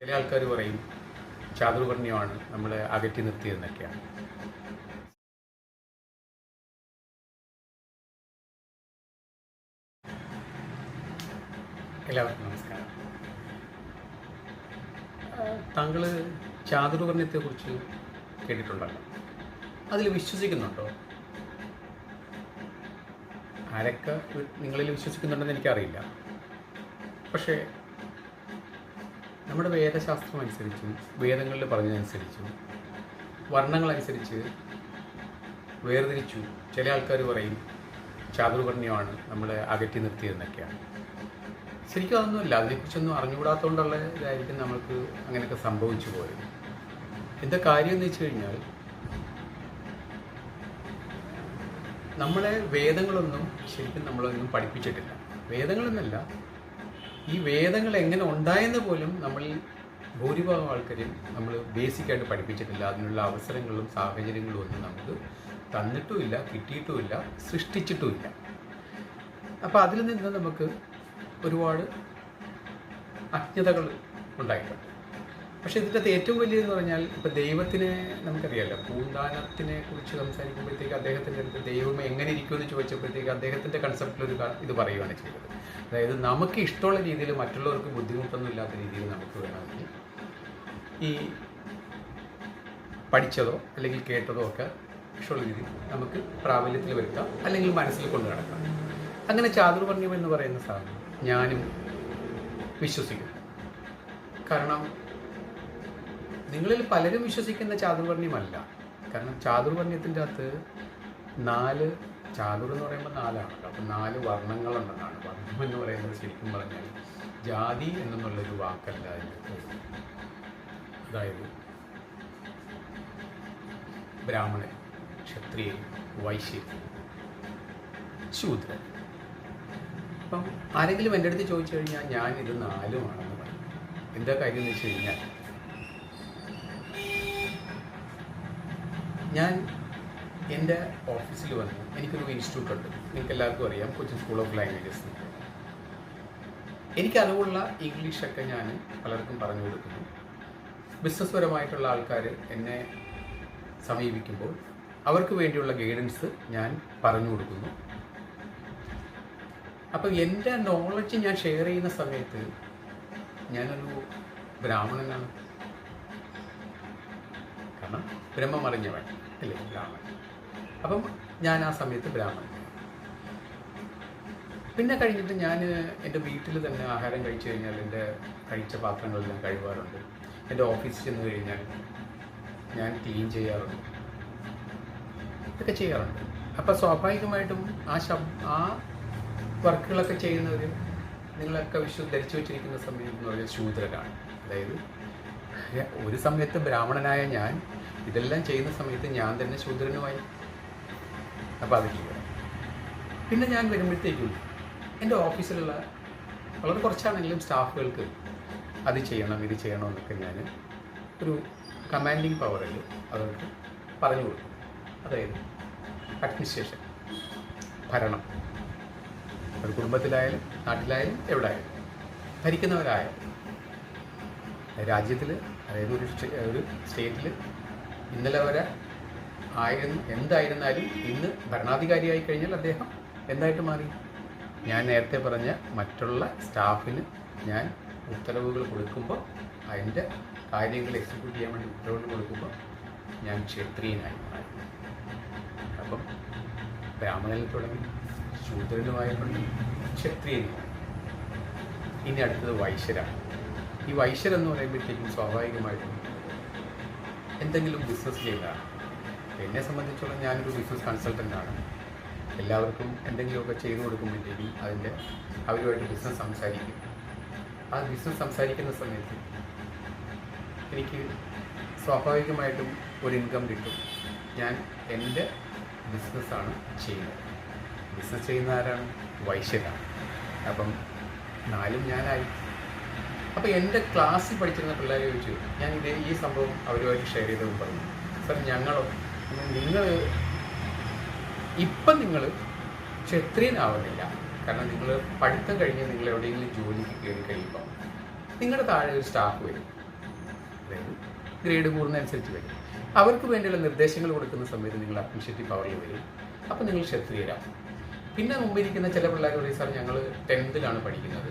ചില ആൾക്കാർ പറയും ചാതുർകണ്യമാണ് നമ്മളെ അകറ്റി നിർത്തിയതെന്നൊക്കെയാണ്. എല്ലാവർക്കും നമസ്കാരം. താങ്കൾ ചാതുർവർണയത്തെക്കുറിച്ച് കേട്ടിട്ടുണ്ടല്ലോ. അതിൽ വിശ്വസിക്കുന്നുണ്ടോ? ആരൊക്കെ നിങ്ങളിൽ വിശ്വസിക്കുന്നുണ്ടെന്ന് എനിക്കറിയില്ല. പക്ഷേ നമ്മുടെ വേദശാസ്ത്രം അനുസരിച്ചും വേദങ്ങളിൽ പറഞ്ഞതനുസരിച്ചും വർണങ്ങളനുസരിച്ച് വേർതിരിച്ചു. ചില ആൾക്കാർ പറയും ചാതുർവർണയമാണ് നമ്മളെ അകറ്റി നിർത്തിയതെന്നൊക്കെയാണ്. ശരിക്കും അതൊന്നുമില്ല. അതിനെക്കുറിച്ചൊന്നും അറിഞ്ഞുകൂടാത്തതുകൊണ്ടുള്ള ഇതായിരിക്കും നമ്മൾക്ക് അങ്ങനെയൊക്കെ സംഭവിച്ചു പോയത്. എന്താ കാര്യം എന്ന് വെച്ച് കഴിഞ്ഞാൽ നമ്മളെ വേദങ്ങളൊന്നും ശരിക്കും നമ്മളൊന്നും പഠിപ്പിച്ചിട്ടില്ല. വേദങ്ങളെന്നല്ല ഈ വേദങ്ങൾ എങ്ങനെ ഉണ്ടായെന്ന് പോലും നമ്മൾ ഭൂരിഭാഗം ആൾക്കാരും നമ്മൾ ബേസിക്കായിട്ട് പഠിപ്പിച്ചിട്ടില്ല. അതിനുള്ള അവസരങ്ങളും സാഹചര്യങ്ങളും ഒന്നും നമുക്ക് തന്നിട്ടുമില്ല കിട്ടിയിട്ടുമില്ല സൃഷ്ടിച്ചിട്ടുമില്ല. അപ്പോൾ അതിൽ നിന്ന് നമുക്ക് ഒരുപാട് അജ്ഞതകൾ ഉണ്ടായിട്ടുണ്ട്. പക്ഷേ ഇതിന്റെ ഏറ്റവും വലിയതെന്ന് പറഞ്ഞാൽ ഇപ്പോൾ ദൈവത്തിനെ നമുക്കറിയാലോ പൂന്താനത്തിനെ കുറിച്ച് സംസാരിക്കുമ്പോഴത്തേക്ക് അദ്ദേഹത്തിന്റെ അടുത്ത് ദൈവം എങ്ങനെ ഇരിക്കുമെന്ന് ചോദിച്ചപ്പോഴത്തേക്ക് അദ്ദേഹത്തിന്റെ കൺസെപ്റ്റിൽ ഒരു ഇത് പറയുകയാണ് ചെയ്തത്. അതായത് നമുക്ക് ഇഷ്ടമുള്ള രീതിയിൽ മറ്റുള്ളവർക്ക് ബുദ്ധിമുട്ടൊന്നും ഇല്ലാത്ത രീതിയിൽ നമുക്ക് വേണമെങ്കിൽ ഈ പഠിച്ചതോ അല്ലെങ്കിൽ കേട്ടതോ ഒക്കെ ഇഷ്ടമുള്ള രീതിയിൽ നമുക്ക് പ്രാബല്യത്തിൽ വരുത്താം അല്ലെങ്കിൽ മനസ്സിൽ കൊണ്ടു നടക്കാം. അങ്ങനെ ചാതുർവർണ്യം എന്ന് പറയുന്ന സാധനം ഞാനും വിശ്വസിക്കുന്നു. കാരണം നിങ്ങളിൽ പലരും വിശ്വസിക്കുന്ന ചാതുർവർണ്യമല്ല കാരണം ചാതുർവർണ്യത്തിന്റെ അകത്ത് നാല് ചാതുർ എന്ന് പറയുമ്പോൾ നാലാണ്. അപ്പം നാല് വർണങ്ങളുണ്ടെന്നാണ് വർണം എന്ന് പറയുന്നത് ശരിക്കും പറഞ്ഞാൽ ജാതി എന്നുള്ളൊരു വാക്കല്ല അതായത് ബ്രാഹ്മണൻ ക്ഷത്രിയൻ വൈശ്യൻ ശൂദ്രൻ. അപ്പം ആരെങ്കിലും എന്റെ അടുത്ത് ചോദിച്ചു കഴിഞ്ഞാൽ ഞാൻ ഇത് നാലുമാണെന്ന് പറയും. എന്താ കാര്യം എന്ന് വെച്ച് കഴിഞ്ഞാൽ ഞാൻ എന്റെ ഓഫീസിൽ വന്ന് എനിക്കൊരു ഇൻസ്റ്റിറ്റ്യൂട്ട് ഉണ്ട്. നിങ്ങൾക്ക് എല്ലാവർക്കും അറിയാം കൊച്ചിൻ സ്കൂൾ ഓഫ് ലാംഗ്വേജസ് എനിക്ക് അറിവുള്ള ഇംഗ്ലീഷൊക്കെ ഞാൻ പലർക്കും പറഞ്ഞു കൊടുക്കുന്നു. ബിസിനസ് പരമായിട്ടുള്ള ആൾക്കാർ എന്നെ സമീപിക്കുമ്പോൾ അവർക്ക് വേണ്ടിയുള്ള ഗൈഡൻസ് ഞാൻ പറഞ്ഞു കൊടുക്കുന്നു. അപ്പം എന്റെ നോളജ് ഞാൻ ഷെയർ ചെയ്യുന്ന സമയത്ത് ഞാനൊരു ബ്രാഹ്മണനാണ്. കാരണം ബ്രഹ്മം അറിഞ്ഞവൻ അല്ലേ? ബ്രാഹ്മണൻ അപ്പം ഞാൻ ആ സമയത്ത് ബ്രാഹ്മണൻ പിന്നെ കഴിഞ്ഞിട്ട് ഞാൻ എന്റെ വീട്ടിൽ തന്നെ ആഹാരം കഴിച്ചു കഴിഞ്ഞാൽ എന്റെ കഴിച്ച പാത്രങ്ങളെല്ലാം കഴുകാറുണ്ട്. എന്റെ ഓഫീസിൽ ചെന്ന് കഴിഞ്ഞാൽ ഞാൻ ക്ലീൻ ചെയ്യാറുണ്ട്. ഇതൊക്കെ ചെയ്യാറുണ്ട്. അപ്പോൾ സ്വാഭാവികമായിട്ടും ആ ശബ് ആ വർക്കുകളൊക്കെ ചെയ്യുന്നവർ നിങ്ങളൊക്കെ വിശ്വ ധരിച്ചു വെച്ചിരിക്കുന്ന സമയം എന്ന് പറയുന്നത് ശൂദ്രരാണ്. അതായത് ഒരു സമയത്ത് ബ്രാഹ്മണനായ ഞാൻ ഇതെല്ലാം ചെയ്യുന്ന സമയത്ത് ഞാൻ തന്നെ ശൂദ്രനുമായി അപ്പോൾ അത് പിന്നെ ഞാൻ വരുമ്പോഴത്തേക്കും എന്റെ ഓഫീസിലുള്ള വളരെ കുറച്ചാണെങ്കിലും സ്റ്റാഫുകൾക്ക് അത് ചെയ്യണം ഇത് ചെയ്യണം എന്നൊക്കെ ഞാൻ ഒരു കമാൻഡിങ് പവറിൽ അവർക്ക് പറഞ്ഞു കൊടുക്കും അതായത് അഡ്മിനിസ്ട്രേഷൻ ഭരണം. ഒരു കുടുംബത്തിലായാലും നാട്ടിലായാലും എവിടെ ആയാലും ഭരിക്കുന്നവരായാലും. രാജ്യത്തിൽ അതായത് ഒരു ഒരു സ്റ്റേറ്റിൽ ഇന്നലെ വരെ ആയിരുന്നു എന്തായിരുന്നാലും ഇന്ന് ഭരണാധികാരിയായി കഴിഞ്ഞാൽ അദ്ദേഹം എന്തായിട്ട് മാറി? ഞാൻ നേരത്തെ പറഞ്ഞ മറ്റുള്ള സ്റ്റാഫിന് ഞാൻ ഉത്തരവുകൾ കൊടുക്കുമ്പോൾ അതിന്റെ കാര്യങ്ങൾ എക്സിക്യൂട്ട് ചെയ്യാൻ വേണ്ടി ഉത്തരവുകൾ കൊടുക്കുമ്പോൾ ഞാൻ ക്ഷത്രിയനായി മാറി. അപ്പം ബ്രാഹ്മണനിൽ തുടങ്ങി ശൂദ്രനുമായിക്കൊണ്ട് ക്ഷത്രിയനുമായി ഇനി അടുത്തത് വൈശ്യരാണ്. ഈ വൈശ്യർ എന്ന് പറയുമ്പോഴത്തേക്കും സ്വാഭാവികമായിട്ടും എന്തെങ്കിലും ബിസിനസ് ചെയ്താണ് എന്നെ സംബന്ധിച്ചോളം ഞാനൊരു ബിസിനസ് കൺസൾട്ടന്റാണ് എല്ലാവർക്കും എന്തെങ്കിലുമൊക്കെ ചെയ്തു കൊടുക്കുമ്പോഴത്തേക്കും അതിന്റെ അവരുമായിട്ട് ബിസിനസ് സംസാരിക്കും. ആ ബിസിനസ് സംസാരിക്കുന്ന സമയത്ത് എനിക്ക് സ്വാഭാവികമായിട്ടും ഒരു ഇൻകം കിട്ടും. ഞാൻ എന്റെ ബിസിനസ്സാണ് ചെയ്യുന്നത്. ബിസിനസ് ചെയ്യുന്ന ആരാണ്? വൈശ്യരാണ് അപ്പം നാലും ഞാനായി അപ്പോൾ എന്റെ ക്ലാസ്സിൽ പഠിച്ചിരുന്ന പിള്ളേരെ ചോദിച്ചു ഞാൻ ഇതേ ഈ സംഭവം അവരുമായിട്ട് ഷെയർ ചെയ്തത് പറഞ്ഞു. സർ ഞങ്ങളോ? നിങ്ങൾ ഇപ്പം നിങ്ങൾ ക്ഷത്രിയനാവുന്നില്ല. കാരണം നിങ്ങൾ പഠിത്തം കഴിഞ്ഞ് നിങ്ങൾ എവിടെയെങ്കിലും ജോലിക്ക് കയറി കഴിയുമ്പോൾ നിങ്ങളുടെ താഴെ ഒരു സ്റ്റാഫ് വരും. അതായത് ഗ്രേഡ് കൂടുന്നതനുസരിച്ച് വരും. അവർക്ക് വേണ്ടിയുള്ള നിർദ്ദേശങ്ങൾ കൊടുക്കുന്ന സമയത്ത് നിങ്ങൾ അപ്രീഷിയേറ്റീവ് പവറിൽ വരും. അപ്പോൾ നിങ്ങൾ ക്ഷത്രിയരാ പിന്നെ മുമ്പിരിക്കുന്ന ചില പിള്ളേർ പറയും സാർ ഞങ്ങൾ ടെൻത്തിലാണ് പഠിക്കുന്നത്.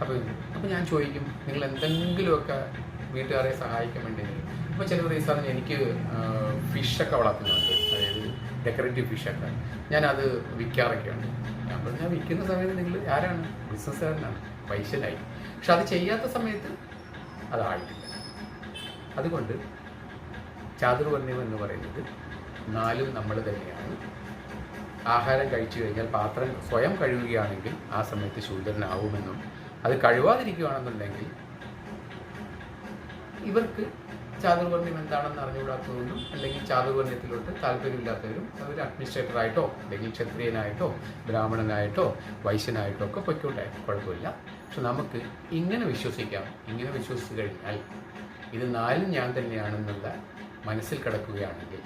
അപ്പോൾ അപ്പോൾ ഞാൻ ചോദിക്കും നിങ്ങൾ എന്തെങ്കിലുമൊക്കെ വീട്ടുകാരെ സഹായിക്കാൻ വേണ്ടി അപ്പോൾ ചില സാർ എനിക്ക് ഫിഷൊക്കെ വളർത്തുന്നുണ്ട്. അതായത് ഡെക്കറേറ്റീവ് ഫിഷൊക്കെ ഞാനത് വിൽക്കാറൊക്കെയുണ്ട്. ഞാൻ വിൽക്കുന്ന സമയത്ത് നിങ്ങൾ ആരാണ്? ബിസിനസ്സുകാരനാണ്. പൈസയിലായി പക്ഷെ അത് ചെയ്യാത്ത സമയത്ത് അതായിട്ടില്ല. അതുകൊണ്ട് ചാതുർവർണ്യം എന്ന് പറയുന്നത് നാലും നമ്മൾ തന്നെയാണ്. ആഹാരം കഴിച്ചു കഴിഞ്ഞാൽ പാത്രം സ്വയം കഴുകുകയാണെങ്കിൽ ആ സമയത്ത് ശൂദ്രനാവുമെന്നും അത് കഴിവാതിരിക്കുകയാണെന്നുണ്ടെങ്കിൽ ഇവർക്ക് ചാതുർവർണ്യം എന്താണെന്ന് അറിഞ്ഞുകൂടാത്തവരും അല്ലെങ്കിൽ ചാതുർവർണ്യത്തിലോട്ട് താല്പര്യമില്ലാത്തവരും അവർ അഡ്മിനിസ്ട്രേറ്ററായിട്ടോ അല്ലെങ്കിൽ ക്ഷത്രിയനായിട്ടോ ബ്രാഹ്മണനായിട്ടോ വൈശ്യനായിട്ടോ ഒക്കെ പൊയ്ക്കോട്ടെ. കുഴപ്പമില്ല. പക്ഷെ നമുക്ക് ഇങ്ങനെ വിശ്വസിക്കാം. ഇങ്ങനെ വിശ്വസിച്ച് കഴിഞ്ഞാൽ ഇത് നാലും ഞാൻ തന്നെയാണെന്നുള്ള മനസ്സിൽ കിടക്കുകയാണെങ്കിൽ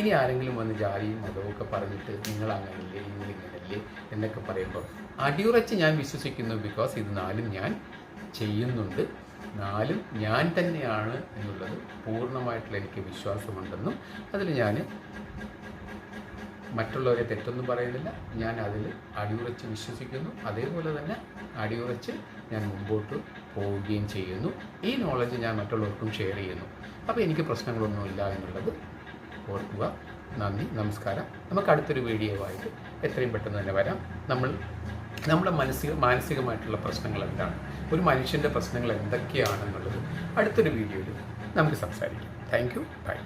ഇനി ആരെങ്കിലും വന്ന് ജാതിയും മതവും ഒക്കെ പറഞ്ഞിട്ട് നിങ്ങളിങ്ങനല്ലേ നിങ്ങൾ ഇങ്ങനല്ലേ എന്നൊക്കെ പറയുമ്പോൾ അടിയുറച്ച് ഞാൻ വിശ്വസിക്കുന്നു ബിക്കോസ് ഇത് നാലും ഞാൻ ചെയ്യുന്നുണ്ട്. നാലും ഞാൻ തന്നെയാണ് എന്നുള്ളത് പൂർണമായിട്ടുള്ള എനിക്ക് വിശ്വാസമുണ്ടെന്നും അതിൽ ഞാൻ മറ്റുള്ളവരെ തെറ്റൊന്നും പറയുന്നില്ല. ഞാൻ അതിൽ അടിയുറച്ച് വിശ്വസിക്കുന്നു. അതേപോലെ തന്നെ അടിയുറച്ച് ഞാൻ മുമ്പോട്ട് പോവുകയും ചെയ്യുന്നു. ഈ നോളജ് ഞാൻ മറ്റുള്ളവർക്കും ഷെയർ ചെയ്യുന്നു. അപ്പോൾ എനിക്ക് പ്രശ്നങ്ങളൊന്നുമില്ല എന്നുള്ളത് ഓർക്കുക. നന്ദി നമസ്കാരം. നമുക്ക് അടുത്തൊരു വീഡിയോ ആയിട്ട് എത്രയും പെട്ടെന്ന് തന്നെ വരാം. നമ്മൾ നമ്മുടെ മനസ്സിക മാനസികമായിട്ടുള്ള പ്രശ്നങ്ങൾ എന്താണ്? ഒരു മനുഷ്യന്റെ പ്രശ്നങ്ങൾ എന്തൊക്കെയാണെന്നുള്ളത് അടുത്തൊരു വീഡിയോയിൽ നമുക്ക് സംസാരിക്കാം. Thank you by